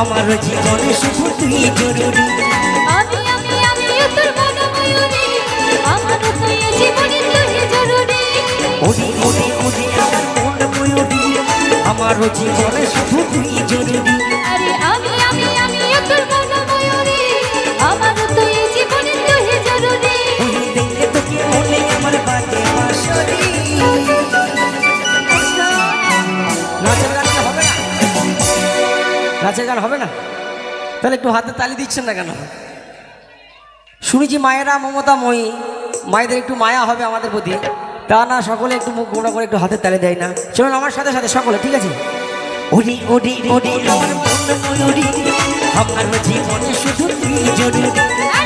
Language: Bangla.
আমার জীবনে শুধু তুই জরুরি। আমি আমি আমি তোর মনোময়ূরী আমার জীবনে তুই জরুরি। ওরে ওরে ওরে আমার মন ময়ূরী আমার জীবনে শুধু তুই জরুরি। আরে আমি আমি আমি তোর মনোময়ূরী আমার এ জীবনে তুই জরুরি। ওই দেখে তোকে মনে আমার বাজে বাঁশরি। নাচের গান কি হবে না নাচের গান হবে না তাহলে একটু হাতে তালি দিচ্ছেন না কেন শুনেছি মায়েরা মমতাময়ী মায়েদের একটু মায়া হবে আমাদের প্রতি তা না সকলে একটু মুখ গোড়া করে একটু হাতে তালি দেয় না চলুন আমার সাথে সাথে সকলে ঠিক আছে আমার মন জীবনে শুধু জরুরি